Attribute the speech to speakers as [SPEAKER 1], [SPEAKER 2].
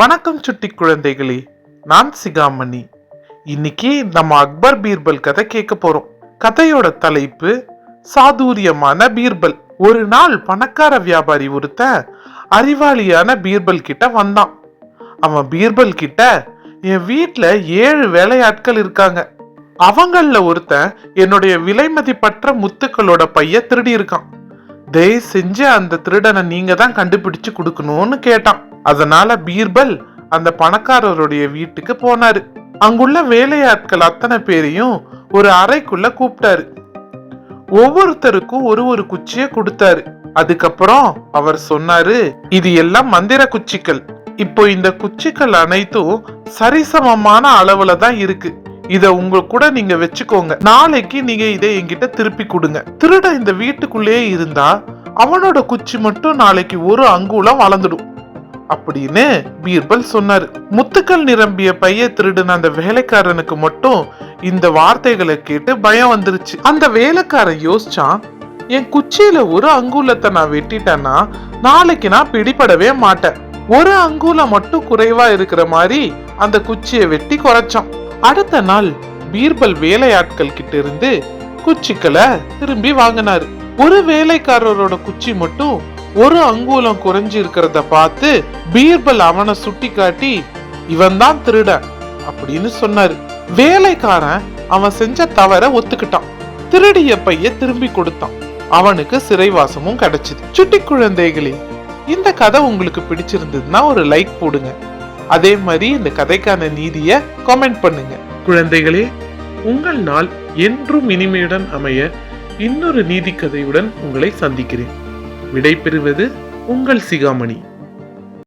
[SPEAKER 1] வணக்கம் சுட்டி குழந்தைகளே நான் சிகாமணி. இன்னைக்கு நம்ம அக்பர் பீர்பல் கதை கேட்க போறோம். கதையோட தலைப்பு சாதுரியமான பீர்பல். ஒரு நாள் பணக்கார வியாபாரி ஒருத்தன் அறிவாளியான பீர்பல் கிட்ட வந்தான். அவன் பீர்பல் கிட்ட என் வீட்டில் ஏழு வேலையாட்கள் இருக்காங்க. அவங்களில் ஒருத்தன் என்னுடைய விலைமதிப்பற்ற முத்துக்களோட பைய திருடி இருக்கான் தயவு செஞ்சு அந்த திருடனை நீங்க தான் கண்டுபிடிச்சு கொடுக்கணும்னு கேட்டான். அதனால பீர்பல் அந்த பணக்காரருடைய வீட்டுக்கு போனாரு. அங்குள்ள வேலையாட்கள் அத்தனை பேரையும் ஒரு அறைக்குள்ள கூப்பிட்டாரு. ஒவ்வொருத்தருக்கும் ஒரு ஒரு குச்சிய கொடுத்தாரு. அதுக்கப்புறம் அவர் சொன்னாரு இது எல்லாம் மந்திர குச்சிகள். இப்போ இந்த குச்சிகள் அனைத்தும் சரிசமமான அளவுல தான் இருக்கு. இத உங்க கூட நீங்க வச்சுக்கோங்க. நாளைக்கு நீங்க இதை என்கிட்ட திருப்பி கொடுங்க. திருட இந்த வீட்டுக்குள்ளேயே இருந்தா அவனோட குச்சி மட்டும் நாளைக்கு ஒரு அங்குலம் வளர்ந்துடும். அப்படின்னு பீர்பல் சொன்னார். முத்துக்கள் நிரம்பிய பைய திருடின அந்த வேலைக்காரனுக்கு மட்டும் இந்த வார்த்தைகளை கேட்டு பயம் வந்துருச்சு. அந்த வேலைக்காரன் யோசிச்சான் என் குச்சியில ஒரு அங்குலத்தை நான் வெட்டிட்டேன்னா நாளைக்கு நான் பிடிபடவே மாட்டேன். ஒரு அங்குலம் மட்டும் குறைவா இருக்கிற மாதிரி அந்த குச்சியை வெட்டி குறைச்சான். அடுத்த நாள் பீர்பல் வேலையாட்கள் கிட்ட இருந்து குச்சிக்களை திரும்பி வாங்கினாரு. ஒரு வேலைக்காரரோட குச்சி மட்டும் ஒரு அங்குலம் குறைஞ்சு இருக்கிறத பார்த்து பீர்பல் அவனை சுட்டி காட்டி இவன் தான் திருடன் அப்படின்னு சொன்னாரு. வேலைக்காரன் அவன் செஞ்ச தவற ஒத்துக்கிட்டான். திருடிய பைய திரும்பி கொடுத்தான். அவனுக்கு சிறைவாசமும் கிடைச்சது. சுட்டி குழந்தைகளே இந்த கதை உங்களுக்கு பிடிச்சிருந்ததுன்னா ஒரு லைக் போடுங்க. அதே மாதிரி இந்த கதைக்கான நீதிய கமெண்ட் பண்ணுங்க. குழந்தைகளே உங்கள் நாள் என்றும் இனிமையுடன் அமைய இன்னொரு நீதி கதையுடன் உங்களை சந்திக்கிறேன். விடைபெறுவது உங்கள் சிகாமணி.